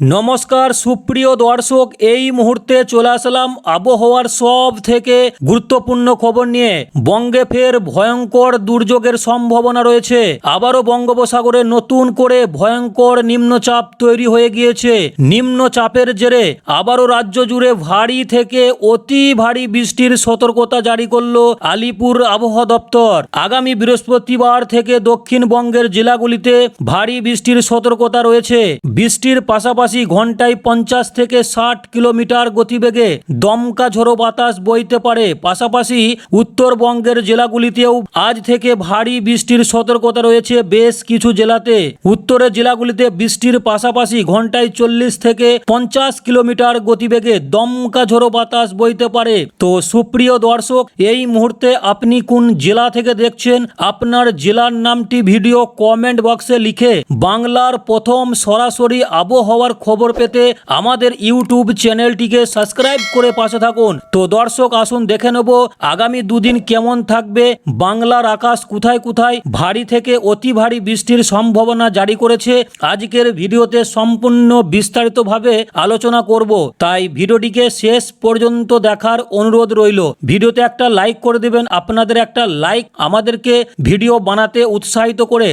নমস্কার, সুপ্রিয় দর্শক, এই মুহূর্তে চলে আসলাম আবহাওয়ার সব থেকে গুরুত্বপূর্ণ খবর নিয়ে। বঙ্গে ফের ভয়ঙ্কর দুর্যোগের সম্ভাবনা রয়েছে। আবারও বঙ্গোপসাগরে নতুন করে ভয়ঙ্কর নিম্নচাপ তৈরি হয়ে গিয়েছে। নিম্নচাপের জেরে আবারও রাজ্য জুড়ে ভারী থেকে অতি ভারী বৃষ্টির সতর্কতা জারি করল আলিপুর আবহাওয়া দপ্তর। আগামী বৃহস্পতিবার থেকে দক্ষিণবঙ্গের জেলাগুলিতে ভারী বৃষ্টির সতর্কতা রয়েছে। বৃষ্টির পাশাপাশি ঘন্টায় পঞ্চাশ থেকে ষাট কিলোমিটার গতিবেগে দমকা ঝোড়ো বাতাস বইতে পারে। পাশাপাশি উত্তরবঙ্গের জেলাগুলিতেও আজ থেকে ভারী বৃষ্টির সতর্কতা রয়েছে বেশ কিছু জেলাতে। উত্তরের জেলাগুলিতে বৃষ্টির পাশাপাশি ঘন্টায় চল্লিশ থেকে পঞ্চাশ কিলোমিটার গতিবেগে দমকা ঝোড়ো বাতাস বইতে পারে। তো সুপ্রিয় দর্শক, এই মুহূর্তে আপনি কোন জেলা থেকে দেখছেন? আপনার জেলার নামটি ভিডিও কমেন্ট বক্সে লিখে বাংলার প্রথম সরাসরি আবহাওয়ার খবর পেতে আমাদের ইউটিউব চ্যানেলটিকে সাবস্ক্রাইব করে পাশে থাকুন। তো দর্শক, আসুন দেখে নেব আগামী দুদিন কেমন থাকবে। বাংলার আকাশ কোথায় কোথায় ভারী থেকে অতি ভারী বৃষ্টির সম্ভাবনা জারি করেছে। আজকের ভিডিওতে সম্পূর্ণ বিস্তারিতভাবে আলোচনা করব। তাই ভিডিওটিকে শেষ পর্যন্ত দেখার অনুরোধ রইল। ভিডিওতে একটা লাইক করে দেবেন, আপনাদের একটা লাইক আমাদেরকে ভিডিও বানাতে উৎসাহিত করে।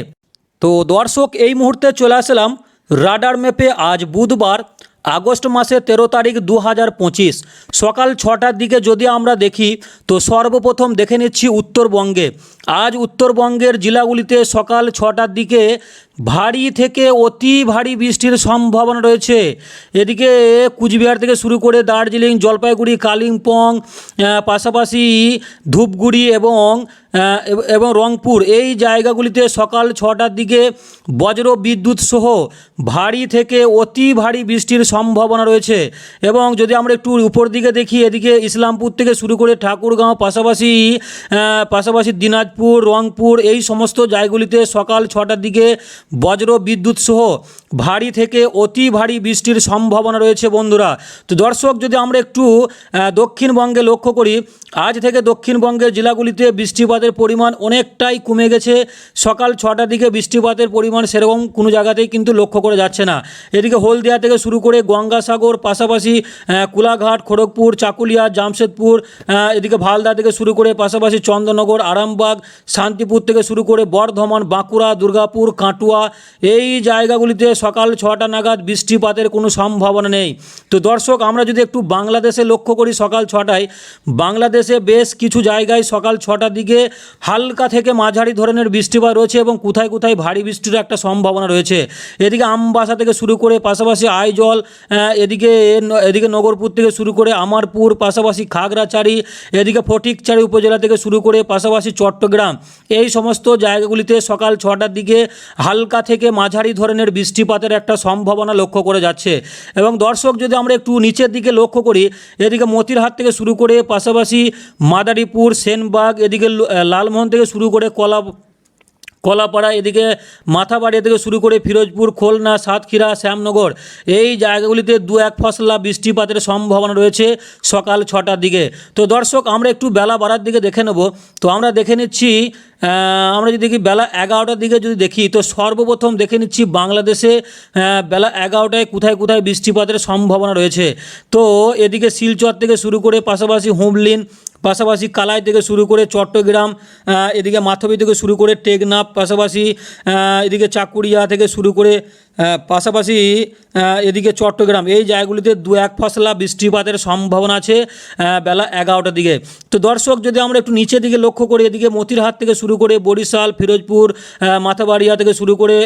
তো দর্শক, এই মুহূর্তে চলে আসলাম রাডার ম্যাপে আজ বুধবার, আগস্ট মাসে তেরো তারিখ দু হাজার পঁচিশ, সকাল ছটার দিকে যদি আমরা দেখি, তো সর্বপ্রথম দেখে নিচ্ছি উত্তরবঙ্গে। আজ উত্তরবঙ্গের জেলাগুলিতে সকাল ছটার দিকে ভারী থেকে অতি ভারী বৃষ্টির সম্ভাবনা রয়েছে। এদিকে কুচবিহার থেকে শুরু করে দার্জিলিং, জলপাইগুড়ি, কালিম্পং পাশাপাশি ধূপগুড়ি এবং এবং রংপুর এই জায়গাগুলিতে সকাল ছটার দিকে বজ্র বিদ্যুৎ সহ ভারী থেকে অতি ভারী বৃষ্টির সম্ভাবনা রয়েছে। এবং যদি আমরা একটু উপর দিকে দেখি, এদিকে ইসলামপুর থেকে শুরু করে ঠাকুরগাঁও, পাশাপাশি পাশাপাশি দিনাজপুর, রংপুর এই সমস্ত জায়গাগুলিতে সকাল ছটার দিকে বজ্র বিদ্যুৎ সহ ভারী থেকে অতি ভারী বৃষ্টির সম্ভাবনা রয়েছে বন্ধুরা। তো দর্শক, যদি আমরা একটু দক্ষিণবঙ্গে লক্ষ্য করি, আজ থেকে দক্ষিণবঙ্গের জেলাগুলিতে বৃষ্টিপাতের পরিমাণ অনেকটাই কমে গেছে। সকাল ছটার দিকে বৃষ্টিপাতের পরিমাণ সেরকম কোনো জায়গাতেই কিন্তু লক্ষ্য করে যাচ্ছে না। এদিকে হলদিয়া থেকে শুরু করে গঙ্গাসাগর, পাশাপাশি কোলাঘাট, খড়গপুর, চাকুলিয়া, জামশেদপুর এদিকে ভালদা থেকে শুরু করে পাশাপাশি চন্দ্রনগর, আরামবাগ, শান্তিপুর থেকে শুরু করে বর্ধমান, বাঁকুড়া, দুর্গাপুর, কাটুয়া এই জায়গাগুলিতে সকাল ছটা নাগাদ বৃষ্টিপাতের কোনো সম্ভাবনা নেই। তো দর্শক, আমরা যদি একটু বাংলাদেশে লক্ষ্য করি সকাল ছটায়, বাংলাদেশে বেশ কিছু জায়গায় সকাল ছটার দিকে হালকা থেকে মাঝারি ধরনের বৃষ্টিপাত রয়েছে এবং কোথায় কোথায় ভারী বৃষ্টির একটা সম্ভাবনা রয়েছে। এদিকে আমবাসা থেকে শুরু করে পাশাপাশি আইজল এদিকে এদিকে নগরপুর থেকে শুরু করে আমারপুর, পাশাপাশি খাগড়াছড়ি, এদিকে ফটিকচারি উপজেলা থেকে শুরু করে পাশাপাশি চট্টগ্রাম। এই সমস্ত জায়গাগুলিতে সকাল ছটার দিকে হালকা থেকে মাঝারি ধরনের বৃষ্টিপাতের একটা সম্ভাবনা লক্ষ্য করে যাচ্ছে। এবং দর্শক, যদি আমরা একটু নিচের দিকে লক্ষ্য করি, এদিকে মতিরহাট থেকে শুরু করে পাশাপাশি মাদারীপুর, সেনবাগ, এদিকে লালমোহন থেকে শুরু করে কলা কলাপাড়া এদিকে মাথাবাড়ি থেকে শুরু করে ফিরোজপুর, খুলনা, সাতক্ষীরা, শ্যামনগর। এই জায়গাগুলিতে দু এক ফসলা বৃষ্টিপাতের সম্ভাবনা রয়েছে সকাল ছটার দিকে। তো দর্শক, আমরা একটু বেলা বাড়ার দিকে দেখে নেব। তো আমরা দেখে নিচ্ছি আমরা যদি দেখি বেলা এগারোটার দিকে যদি দেখি, তো সর্বপ্রথম দেখে নিচ্ছি বাংলাদেশে বেলা এগারোটায় কোথায় কোথায় বৃষ্টিপাতের সম্ভাবনা রয়েছে। তো এদিকে শিলচর থেকে শুরু করে পাশাপাশি হুবলিন পাশাপাশি কালাই থেকে শুরু করে চট্টগ্রাম এদিকে মাথবি থেকে শুরু করে টেকনাফ, পাশাপাশি এদিকে চাকুরিয়া থেকে শুরু করে পাশাপাশি এদিকে চট্টগ্রাম, এই জায়গাগুলিতে দু এক ফসলা বৃষ্টিপাতের সম্ভাবনা আছে বেলা এগারোটার দিকে। তো দর্শক, যদি আমরা একটু নিচের দিকে লক্ষ্য করি, এদিকে মতিরহাট থেকে শুরু করে বরিশাল, ফিরোজপুর মাথাবাড়িয়া থেকে শুরু করে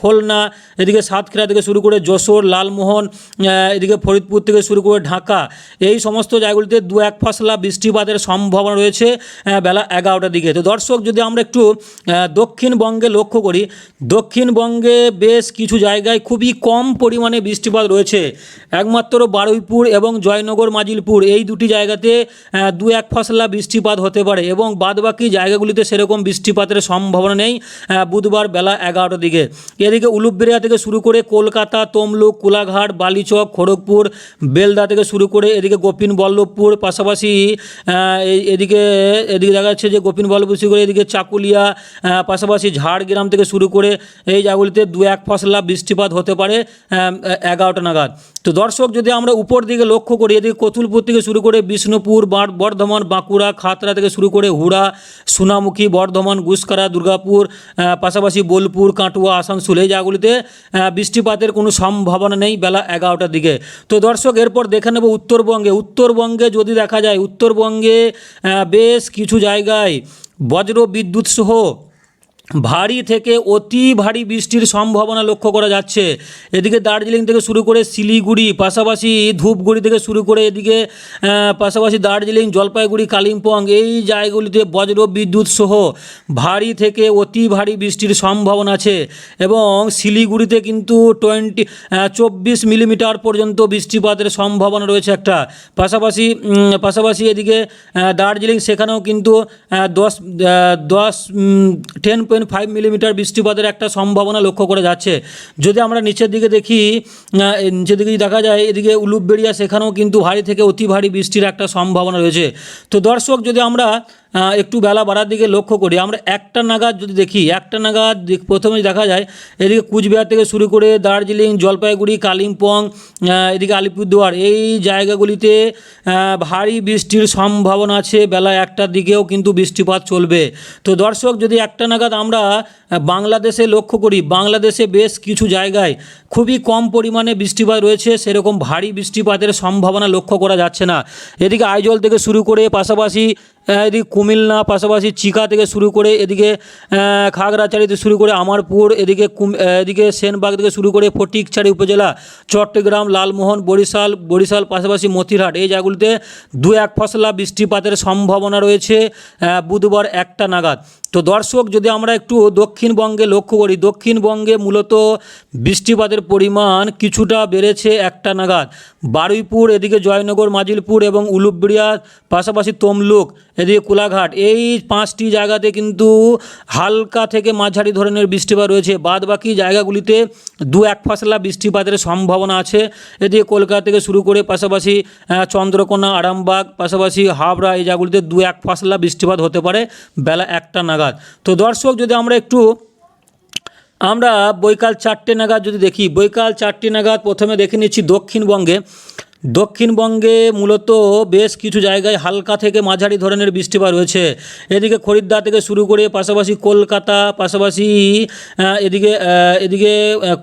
খুলনা, এদিকে সাতক্ষীরা থেকে শুরু করে যশোর, লালমোহন এদিকে ফরিদপুর থেকে শুরু করে ঢাকা, এই সমস্ত জায়গাগুলিতে দু এক ফসলা বৃষ্টিপাতের সম্ভাবনা রয়েছে বেলা এগারোটার দিকে। তো দর্শক, যদি আমরা একটু দক্ষিণবঙ্গে লক্ষ্য করি, দক্ষিণবঙ্গে বেশ কিছু জায়গায় খুবই কম পরিমাণে বৃষ্টিপাত রয়েছে। একমাত্র বারুইপুর এবং জয়নগর, মাজিলপুর এই দুটি জায়গাতে দু এক ফসলা বৃষ্টিপাত হতে পারে এবং বাদবাকি জায়গাগুলিতে সেরকম বৃষ্টিপাতের সম্ভাবনা নেই বুধবার বেলা এগারোটার দিকে। এদিকে উলুবেড়িয়া থেকে শুরু করে কলকাতা, তমলুক, কোলাঘাট, বালিচক, খড়গপুর, বেলদা থেকে শুরু করে এদিকে গোপিন বল্লভপুর পাশাপাশি এদিকে এদিকে দেখা যাচ্ছে যে গোপিন বল্লভপুর শুরু করে এদিকে চাকুলিয়া পাশাপাশি ঝাড়গ্রাম থেকে শুরু করে এই জায়গাগুলিতে দু এক ফসলা বৃষ্টিপাত হতে পারে এগারোটা নাগাদ। তো দর্শক, যদি আমরা উপর দিকে লক্ষ্য করি, এদিকে কতুলপুর থেকে শুরু করে বিষ্ণুপুর, বার- বর্ধমান, বাঁকুড়া, খাতড়া থেকে শুরু করে হুড়া, সোনামুখী, বর্ধমান, গুসকারা, দুর্গাপুর পাশাপাশি বোলপুর, কাটুয়া, আসানসোল, এই জায়গাগুলিতে বৃষ্টিপাতের কোনো সম্ভাবনা নেই বেলা এগারোটার দিকে। তো দর্শক, এরপর দেখে নেব উত্তরবঙ্গে। উত্তরবঙ্গে যদি দেখা যায়, উত্তরবঙ্গে বেশ কিছু জায়গায় বজ্র বিদ্যুৎ সহ ভারী থেকে অতি ভারী বৃষ্টির সম্ভাবনা লক্ষ্য করা যাচ্ছে। এদিকে দার্জিলিং থেকে শুরু করে শিলিগুড়ি, পাশাপাশি ধূপগুড়ি থেকে শুরু করে এদিকে পাশাপাশি দার্জিলিং, জলপাইগুড়ি, কালিম্পং এই জায়গাগুলিতে বজ্র বিদ্যুৎ সহ ভারী থেকে অতি ভারী বৃষ্টির সম্ভাবনা আছে এবং শিলিগুড়িতে কিন্তু টোয়েন্টি চব্বিশ মিলিমিটার পর্যন্ত বৃষ্টিপাতের সম্ভাবনা রয়েছে একটা। পাশাপাশি পাশাপাশি এদিকে দার্জিলিং সেখানেও কিন্তু দশ দশ টেন পয়েন্ট ফাইভ মিলিমিটার বৃষ্টিপাতের একটা সম্ভাবনা লক্ষ্য করে যাচ্ছে। যদি আমরা নিচের দিকে দেখি নিচের দিকে দেখা যায়, এদিকে উলুপবেড়িয়া সেখানেও কিন্তু ভারী থেকে অতি ভারী বৃষ্টির একটা সম্ভাবনা রয়েছে। তো দর্শক, যদি আমরা একটু বেলা বাড়ার দিকে লক্ষ্য করি। আমরা একটা নাগাদ যদি দেখি, একটা নাগাদ প্রথমে দেখা যায়, এদিকে কুচবিহার থেকে শুরু করে দার্জিলিং, জলপাইগুড়ি, কালিম্পং এদিকে আলিপুরদুয়ার, এই জায়গাগুলিতে ভারী বৃষ্টির সম্ভাবনা আছে। বেলা একটার দিকেও কিন্তু বৃষ্টিপাত চলবে। তো দর্শক, যদি একটা নাগাদ আমরা বাংলাদেশে লক্ষ্য করি, বাংলাদেশে বেশ কিছু জায়গায় খুবই কম পরিমাণে বৃষ্টিপাত রয়েছে। সেরকম ভারী বৃষ্টিপাতের সম্ভাবনা লক্ষ্য করা যাচ্ছে না। এদিকে আইজল থেকে শুরু করে পাশাপাশি এদিকে কুমিল্লা পাশাপাশি চিকা থেকে শুরু করে এদিকে খাগড়াছড়ি থেকে শুরু করে আমারপুর, এদিকে এদিকে সেনবাগ থেকে শুরু করে ফটিকছড়ি উপজেলা, চট্টগ্রাম, লালমোহন, বরিশাল বরিশাল পাশাপাশি মতিরহাট, এই জায়গাগুলিতে দু এক ফসলা বৃষ্টিপাতের সম্ভাবনা রয়েছে বুধবার একটা নাগাদ। তো দর্শক, যদি আমরা একটু দক্ষিণবঙ্গে লক্ষ্য করি, দক্ষিণবঙ্গে মূলত বৃষ্টিপাতের পরিমাণ কিছুটা বেড়েছে একটা নাগাদ। বারুইপুর, এদিকে জয়নগর, মাজিলপুর এবং উলুবেড়িয়া পাশাপাশি তমলুক এদিকে কোলাঘাট, এই পাঁচটি জায়গাতে কিন্তু হালকা থেকে মাঝারি ধরনের বৃষ্টিপাত রয়েছে। বাদ বাকি জায়গাগুলিতে দু এক ফাসলা বৃষ্টিপাতের সম্ভাবনা আছে। এদিকে কলকাতা থেকে শুরু করে পাশাপাশি চন্দ্রকোনা, আরামবাগ, পাশাপাশি হাবড়া, এই জায়গাগুলিতে দু এক ফাসলা বৃষ্টিপাত হতে পারে বেলা একটা নাগাদ। তো দর্শক, যদি আমরা একটু, আমরা বৈকাল চারটে নাগাদ যদি দেখি, বৈকাল চারটে নাগাদ প্রথমে দেখে নিচ্ছি দক্ষিণবঙ্গে। দক্ষিণবঙ্গে মূলত বেশ কিছু জায়গায় হালকা থেকে মাঝারি ধরনের বৃষ্টিপাত রয়েছে এদিকে খরিদ্দার থেকে শুরু করে পাশাপাশি কলকাতা, পাশাপাশি এদিকে এদিকে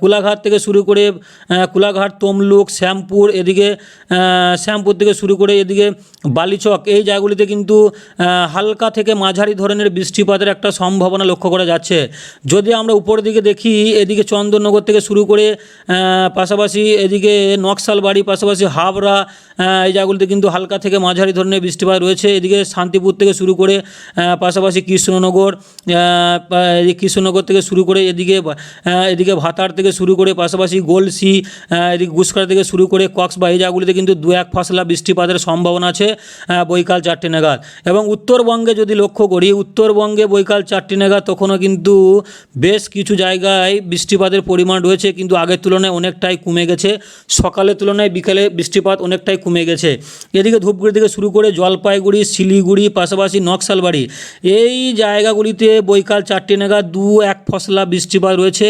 কোলাঘাট থেকে শুরু করে কোলাঘাট, তমলুক, শ্যামপুর, এদিকে শ্যামপুর থেকে শুরু করে এদিকে বালিচক। এই জায়গাগুলিতে কিন্তু হালকা থেকে মাঝারি ধরনের বৃষ্টিপাতের একটা সম্ভাবনা লক্ষ্য করা যাচ্ছে। যদি আমরা উপরের দিকে দেখি, এদিকে চন্দননগর থেকে শুরু করে পাশাপাশি এদিকে নকশালবাড়ি, পাশাপাশি হাবড়া এই জায়গাগুলিতে কিন্তু হালকা থেকে মাঝারি ধরনের বৃষ্টিপাত রয়েছে। এদিকে শান্তিপুর থেকে শুরু করে পাশাপাশি কৃষ্ণনগর কৃষ্ণনগর থেকে শুরু করে এদিকে এদিকে ভাতার থেকে শুরু করে, পাশাপাশি গোলসি এদিকে গুসকারা থেকে শুরু করে কক্সবা এই জায়গাগুলিতে কিন্তু দু এক ফসলা বৃষ্টিপাতের সম্ভাবনা আছে বৈকাল চারটে নাগাদ। এবং উত্তরবঙ্গে যদি লক্ষ্য করি, উত্তরবঙ্গে বৈকাল চারটে নাগাদ তখনও কিন্তু বেশ কিছু জায়গায় বৃষ্টিপাতের পরিমাণ রয়েছে, কিন্তু আগের তুলনায় অনেকটাই কমে গেছে। সকালের তুলনায় বিকেলে বৃষ্টিপাত অনেকটাই কমে গেছে। এদিকে ধূপগুড়ি থেকে শুরু করে জলপাইগুড়ি, শিলিগুড়ি, পাশাপাশি নকশালবাড়ি। এই জায়গাগুলিতে বৈকাল চারটে নাগাদ দু এক ফসলা বৃষ্টিপাত রয়েছে।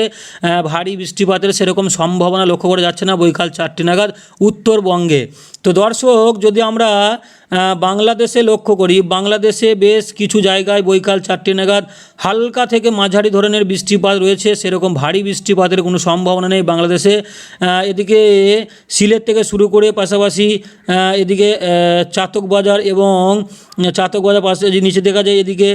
ভারী বৃষ্টিপাতের সেরকম সম্ভাবনা লক্ষ্য করা যাচ্ছে না বৈকাল চারটে নাগাদ উত্তরবঙ্গে। তো দর্শক, যদি আমরা বাংলাদেশে লক্ষ্য করি, বাংলাদেশে বেশ কিছু জায়গায় বৈকাল চারটে নাগাদ হালকা থেকে মাঝারি ধরনের বৃষ্টিপাত রয়েছে, সেরকম ভারী বৃষ্টিপাতের কোনো সম্ভাবনা নেই বাংলাদেশে। এদিকে সিলেট থেকে শুরু করে পাশাপাশি এদিকে চাতক বাজার এবং চাতক বাজার পাশে নিচে দেখা যায়, এদিকে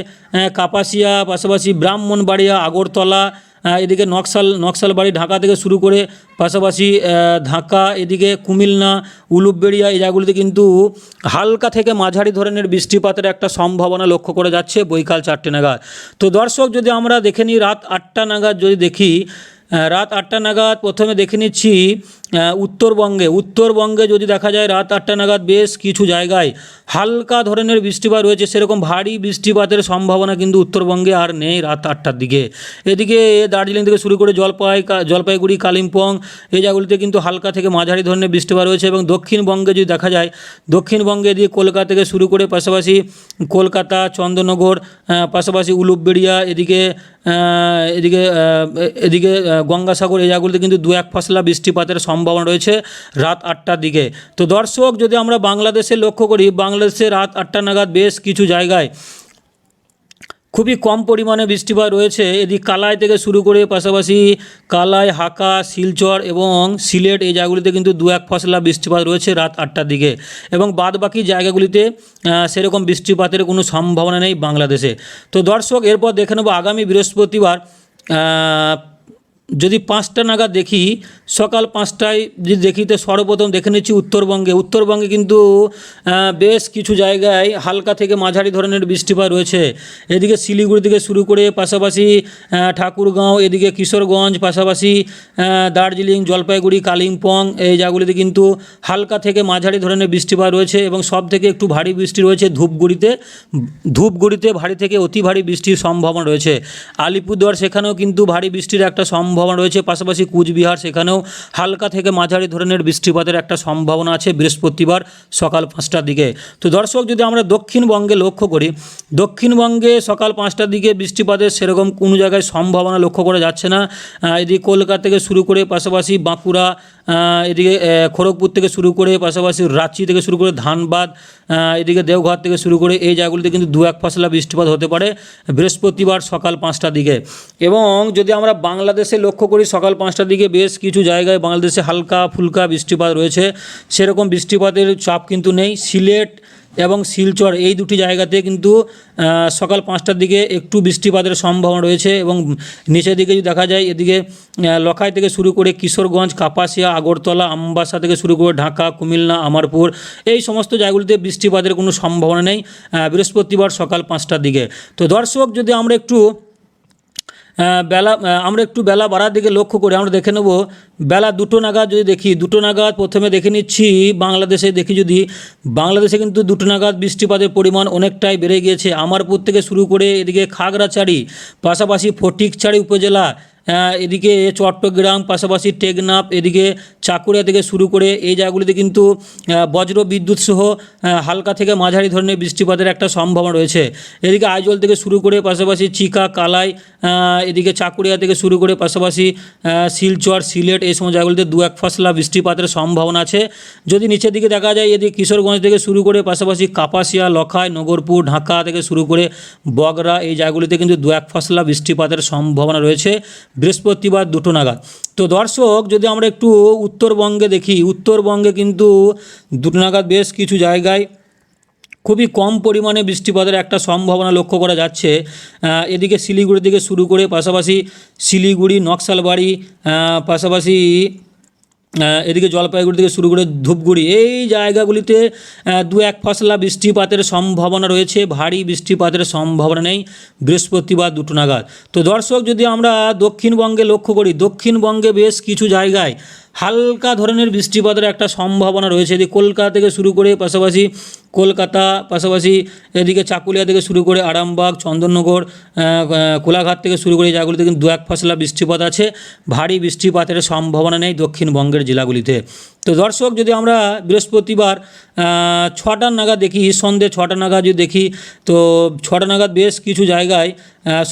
কাপাসিয়া, পাশাপাশি ব্রাহ্মণবাড়িয়া, আগরতলা এদিকে নকশাল নকশালবাড়ি ঢাকা থেকে শুরু করে পাশাপাশি ঢাকা, এদিকে কুমিল্লা, উলুবেড়িয়া, এই জায়গাগুলিতে কিন্তু হালকা থেকে মাঝারি ধরনের বৃষ্টিপাতের একটা সম্ভাবনা লক্ষ্য করে যাচ্ছে বৈকাল চারটে নাগাদ। তো দর্শক, যদি আমরা দেখে নিই রাত আটটা নাগাদ যদি দেখি রাত আটটা নাগাদ প্রথমে দেখে নিচ্ছি উত্তরবঙ্গে। উত্তরবঙ্গে যদি দেখা যায় রাত আটটা নাগাদ বেশ কিছু জায়গায় হালকা ধরনের বৃষ্টিপাত রয়েছে, সেরকম ভারী বৃষ্টিপাতের সম্ভাবনা কিন্তু উত্তরবঙ্গে আর নেই রাত আটটার দিকে। এদিকে দার্জিলিং থেকে শুরু করে জলপাই জলপাইগুড়ি, কালিম্পং এই জায়গাগুলিতে কিন্তু হালকা থেকে মাঝারি ধরনের বৃষ্টিপাত রয়েছে এবং দক্ষিণবঙ্গে যদি দেখা যায়, দক্ষিণবঙ্গে এদিকে কলকাতা থেকে শুরু করে পাশাপাশি কলকাতা, চন্দ্রনগর পাশাপাশি উলুবেড়িয়া, এদিকে এদিকে এদিকে গঙ্গাসাগর এই জায়গাগুলিতে কিন্তু দু এক ফসলা বৃষ্টিপাতের সম্ভাবনা রয়েছে রাত আটটার দিকে। তো দর্শক, যদি আমরা বাংলাদেশে লক্ষ্য করি, বাংলাদেশে রাত আটটা নাগাদ বেশ কিছু জায়গায় খুবই কম পরিমাণে বৃষ্টিপাত রয়েছে। এদিক কালাই থেকে শুরু করে পাশাপাশি কালাই, হাকা, শিলচর এবং সিলেট এই জায়গাগুলিতে কিন্তু দু এক ফসলা বৃষ্টিপাত রয়েছে রাত আটটার দিকে। এবং বাদ বাকি জায়গাগুলিতে সেরকম বৃষ্টিপাতের কোনো সম্ভাবনা নেই বাংলাদেশে। তো দর্শক, এরপর দেখে নেব আগামী বৃহস্পতিবার যদি পাঁচটা নাগাদ দেখি, সকাল পাঁচটায় যদি দেখি, তো সর্বপ্রথম দেখে নিচ্ছি উত্তরবঙ্গে। উত্তরবঙ্গে কিন্তু বেশ কিছু জায়গায় হালকা থেকে মাঝারি ধরনের বৃষ্টিপাত রয়েছে। এদিকে শিলিগুড়ি থেকে শুরু করে পাশাপাশি ঠাকুরগাঁও, এদিকে কিশোরগঞ্জ, পাশাপাশি দার্জিলিং, জলপাইগুড়ি, কালিম্পং, এই জায়গাগুলিতে কিন্তু হালকা থেকে মাঝারি ধরনের বৃষ্টিপাত রয়েছে এবং সব থেকে একটু ভারী বৃষ্টি রয়েছে ধূপগুড়িতে। ধূপগুড়িতে ভারী থেকে অতি ভারী বৃষ্টির সম্ভাবনা রয়েছে। আলিপুরদুয়ার সেখানেও কিন্তু ভারী বৃষ্টির একটা সম্ভাবনা রয়েছে। পাশাপাশি কুচবিহার সেখানেও হালকা থেকে মাঝারি ধরনের বৃষ্টিপাতের একটা সম্ভাবনা আছে বৃহস্পতিবার সকাল পাঁচটার দিকে। তো দর্শক, যদি আমরা দক্ষিণবঙ্গে লক্ষ্য করি, দক্ষিণবঙ্গে সকাল পাঁচটার দিকে বৃষ্টিপাতের সেরকম কোনো জায়গায় সম্ভাবনা লক্ষ্য করা যাচ্ছে না। এদিকে কলকাতা থেকে শুরু করে পাশাপাশি বাঁকুড়া এদিকে খড়গপুর থেকে শুরু করে পাশাপাশি রাঁচি থেকে শুরু করে ধানবাদ এদিকে দেওঘর থেকে শুরু করে এই জায়গাগুলিতে কিন্তু দু এক ফসলা বৃষ্টিপাত হতে পারে বৃহস্পতিবার সকাল পাঁচটার দিকে। এবং যদি আমরা বাংলাদেশে লক্ষ্য করি সকাল পাঁচটার দিকে বেশ কিছু জায়গায় বাংলাদেশে হালকা ফুলকা বৃষ্টিপাত রয়েছে। সেরকম বৃষ্টিপাতের চাপ কিন্তু নেই। সিলেট এবং শিলচর এই দুটি জায়গাতে কিন্তু সকাল পাঁচটার দিকে একটু বৃষ্টিপাতের সম্ভাবনা রয়েছে এবং নিচের দিকে যদি দেখা যায়, এদিকে লখাই থেকে শুরু করে কিশোরগঞ্জ, কাপাসিয়া, আগরতলা, আমবাসা থেকে শুরু করে ঢাকা, কুমিল্লা, আমারপুর, এই সমস্ত জায়গাগুলিতে বৃষ্টিপাতের কোনো সম্ভাবনা নেই বৃহস্পতিবার সকাল পাঁচটার দিকে। তো দর্শক, যদি আমরা একটু বেলা আমরা একটু বেলা বাড়ার দিকে লক্ষ্য করি, আমরা দেখে নেব, বেলা দুটো নাগাদ যদি দেখি, দুটো নাগাদ প্রথমে দেখে নিচ্ছি, বাংলাদেশে দেখি যদি, বাংলাদেশে কিন্তু দুটো নাগাদ বৃষ্টিপাতের পরিমাণ অনেকটাই বেড়ে গিয়েছে। আমারপুর থেকে শুরু করে এদিকে খাগড়াছড়ি, পাশাপাশি ফটিকছড়ি উপজেলা এদিকে চট্টগ্রাম, পাশাপাশি টেকনাফ, এদিকে চাকুরিয়া থেকে শুরু করে এই জায়গাগুলিতে কিন্তু বজ্র বিদ্যুৎ সহ হালকা থেকে মাঝারি ধরনের বৃষ্টিপাতের একটা সম্ভাবনা রয়েছে। এদিকে আইজল থেকে শুরু করে পাশাপাশি চিকা, কালাই এদিকে চাকুরিয়া থেকে শুরু করে পাশাপাশি শিলচর, সিলেট, এই সমস্ত জায়গাগুলিতে দু এক ফসলা বৃষ্টিপাতের সম্ভাবনা আছে। যদি নিচের দিকে দেখা যায়, এদিকে কিশোরগঞ্জ থেকে শুরু করে পাশাপাশি কাপাসিয়া, লখাই, নগরপুর, ঢাকা থেকে শুরু করে বগরা, এই জায়গাগুলিতে কিন্তু দু এক ফসলা বৃষ্টিপাতের সম্ভাবনা রয়েছে। বৃহস্পতিবার দুটো নাগাদ। তো দর্শক, যদি আমরা একটু উত্তরবঙ্গে দেখি, উত্তরবঙ্গে কিন্তু দুটো নাগাদ বেশ কিছু জায়গায় খুবই কম পরিমাণে বৃষ্টিপাতের একটা সম্ভাবনা লক্ষ্য করা যাচ্ছে। এদিকে শিলিগুড়ি থেকে শুরু করে পাশাপাশি শিলিগুড়ি, নকশালবাড়ি পাশাপাশি এদিকে জলপাইগুড়ি থেকে শুরু করে ধূপগুড়ি, এই জায়গাগুলিতে দু এক ফসলা বৃষ্টিপাতের সম্ভাবনা রয়েছে, ভারী বৃষ্টিপাতের সম্ভাবনা নেই, বৃহস্পতিবার দুটো নাগাদ। তো দর্শক, যদি আমরা দক্ষিণবঙ্গে লক্ষ্য করি, দক্ষিণবঙ্গে বেশ কিছু জায়গায় হালকা ধরনের বৃষ্টিপাতের একটা সম্ভাবনা রয়েছে। এদিকে কলকাতা থেকে শুরু করে পাশাপাশি কলকাতা, পাশাপাশি এদিকে চাকুলিয়া থেকে শুরু করে আরামবাগ, চন্দননগর কোলাঘাট থেকে শুরু করে জায়গাগুলিতে কিন্তু দু এক ফসলা বৃষ্টিপাত আছে। ভারী বৃষ্টিপাতের সম্ভাবনা নেই দক্ষিণবঙ্গের জেলাগুলিতে। তো দর্শক, যদি আমরা বৃহস্পতিবার ছটা নাগাদ দেখি, সন্ধে ছটা নাগাদ যদি দেখি, তো ছটা নাগাদ বেশ কিছু জায়গায়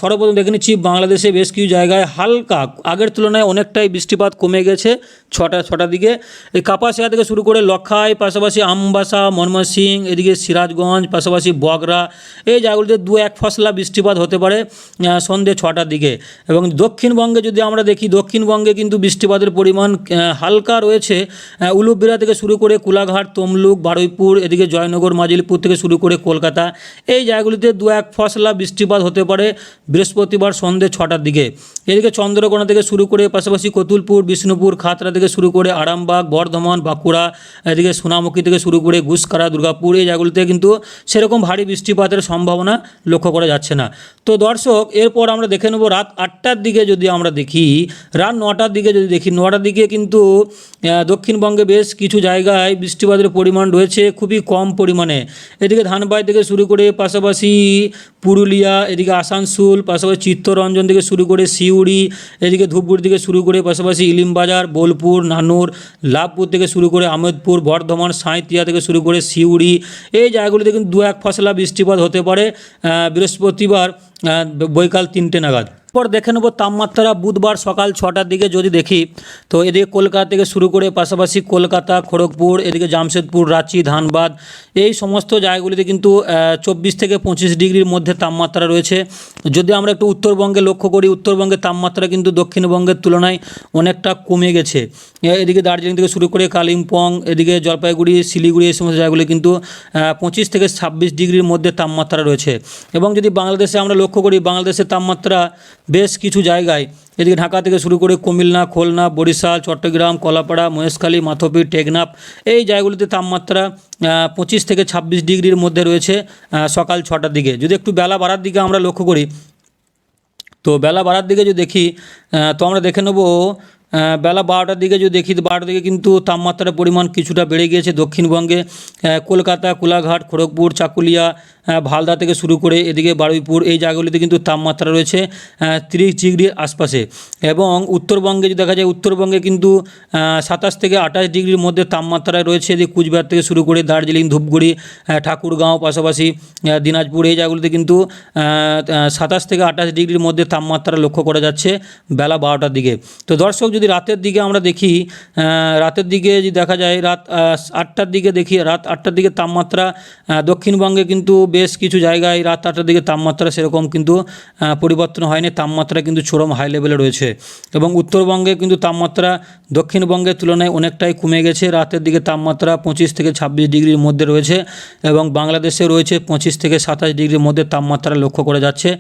সর্বপ্রথম দেখে নিচ্ছি বাংলাদেশে বেশ কিছু জায়গায় হালকা, আগের তুলনায় অনেকটাই বৃষ্টিপাত কমে গেছে। ছটা ছটার দিকে। এই কাপাসিয়া থেকে শুরু করে লক্ষাই পাশাপাশি আমবাসা ময়মনসিং এদিকে সিরাজগঞ্জ পাশাপাশি বগরা এই জায়গাগুলিতে দু এক ফসলা বৃষ্টিপাত হতে পারে আহ, সন্ধে ছটার দিকে। এবং দক্ষিণবঙ্গে যদি আমরা দেখি দক্ষিণবঙ্গে কিন্তু বৃষ্টিপাতের পরিমাণ হালকা রয়েছে। আহ, উলুবেড়া থেকে শুরু করে কুলাঘাট তমলুক বারুইপুর এদিকে জয়নগর মাজিলপুর থেকে শুরু করে কলকাতা এই জায়গাগুলিতে দু এক ফসলা বৃষ্টিপাত হতে পারে বৃহস্পতিবার সন্ধে ছটার দিকে। এদিকে চন্দ্রকোনা থেকে শুরু করে পাশাপাশি কতুলপুর বিষ্ণুপুর খাতড়া থেকে শুরু করে আরামবাগ, বর্ধমান, বাঁকুড়া, এদিকে সোনামুখী থেকে শুরু করে ঘুষকারা দুর্গাপুর, এই জায়গাগুলিতে কিন্তু সেরকম ভারী বৃষ্টিপাতের সম্ভাবনা লক্ষ্য করা যাচ্ছে না। তো দর্শক, এরপর আমরা দেখে নেব রাত আটটার দিকে যদি আমরা দেখি, রাত নটার দিকে যদি দেখি, নটার দিকে কিন্তু দক্ষিণবঙ্গে বেশ কিছু জায়গায় বৃষ্টিপাতের পরিমাণ রয়েছে, খুবই কম পরিমাণে। এদিকে ধানবাই থেকে শুরু করে পাশাপাশি পুরুলিয়া, এদিকে আসানসোল, পাশাপাশি চিত্তরঞ্জন থেকে শুরু করে সিউড়ি, এদিকে ধূপগুড়ি থেকে শুরু করে পাশাপাশি ইলিমবাজার, বোলপুর নানুর, লাভপুর থেকে শুরু করে আমেদপুর বর্ধমান সাঁইতিয়া থেকে শুরু করে সিউড়ি, এই জায়গাগুলিতে কিন্তু দু এক ফসলা বৃষ্টিপাত হতে পারে বৃহস্পতিবার বৈকাল তিনটে নাগাদ। পর দেখে নেব তাপমাত্রা বুধবার সকাল ছটার দিকে যদি দেখি, তো এদিকে কলকাতা থেকে শুরু করে পাশাপাশি কলকাতা, খড়গপুর, এদিকে জামশেদপুর, রাঁচি, ধানবাদ, এই সমস্ত জায়গাগুলিতে কিন্তু চব্বিশ থেকে পঁচিশ ডিগ্রির মধ্যে তাপমাত্রা রয়েছে। যদি আমরা একটু উত্তরবঙ্গে লক্ষ্য করি উত্তরবঙ্গের তাপমাত্রা কিন্তু দক্ষিণবঙ্গের তুলনায় অনেকটা কমে গেছে। এদিকে দার্জিলিং থেকে শুরু করে কালিম্পং, এদিকে জলপাইগুড়ি, শিলিগুড়ি, এই সমস্ত জায়গাগুলি কিন্তু পঁচিশ থেকে ছাব্বিশ ডিগ্রির মধ্যে তাপমাত্রা রয়েছে। এবং যদি বাংলাদেশে আমরা লক্ষ্য করি, বাংলাদেশের তাপমাত্রা বেশ কিছু জায়গায়। এদিকে ঢাকা থেকে শুরু করে কুমিল্লা, খুলনা, বরিশাল, চট্টগ্রাম, কলাপাড়া, মহেশখালী মাথপি টেকনাফ এই জায়গাগুলিতে তাপমাত্রা পঁচিশ থেকে ছাব্বিশ ডিগ্রির মধ্যে রয়েছে সকাল ছটার দিকে। যদি একটু বেলা বাড়ার দিকে আমরা লক্ষ্য করি, তো বেলা বাড়ার দিকে যদি দেখি তো আমরা দেখে নেব বেলা বারোটার দিকে যদি দেখি, বারোটার দিকে কিন্তু তাপমাত্রার পরিমাণ কিছুটা বেড়ে গিয়েছে দক্ষিণবঙ্গে। কলকাতা, কোলাঘাট, খড়গপুর, চাকুলিয়া ভালদা থেকে শুরু করে এদিকে বারুইপুর, এই জায়গাগুলিতে কিন্তু তাপমাত্রা রয়েছে তিরিশ ডিগ্রির আশপাশে। এবং উত্তরবঙ্গে যদি দেখা যায়, উত্তরবঙ্গে কিন্তু সাতাশ থেকে আঠাশ ডিগ্রির মধ্যে তাপমাত্রা রয়েছে। এদিকে কুচবিহার থেকে শুরু করে দার্জিলিং, ধূপগুড়ি ঠাকুরগাঁও পাশাপাশি দিনাজপুর, এই জায়গাগুলিতে কিন্তু সাতাশ থেকে আঠাশ ডিগ্রির মধ্যে তাপমাত্রা লক্ষ্য করা যাচ্ছে বেলা বারোটার দিকে। তো দর্শক যদি রাতের দিকে আমরা দেখি রাতের দিকে যদি দেখা যায়, রাত আটটার দিকে দেখি, রাত আটটার দিকে তাপমাত্রা দক্ষিণবঙ্গে কিন্তু বেশ কিছু জায়গায় রাত আটটার দিকে তাপমাত্রা সেরকম কিন্তু পরিবর্তন হয়নি। তাপমাত্রা কিন্তু চরম হাই লেভেলে রয়েছে। এবং উত্তরবঙ্গে কিন্তু তাপমাত্রা দক্ষিণবঙ্গের তুলনায় অনেকটাই কমে গেছে। রাতের দিকে তাপমাত্রা পঁচিশ থেকে ছাব্বিশ ডিগ্রির মধ্যে রয়েছে এবং বাংলাদেশে রয়েছে পঁচিশ থেকে সাতাশ ডিগ্রির মধ্যে তাপমাত্রা লক্ষ্য করা যাচ্ছে।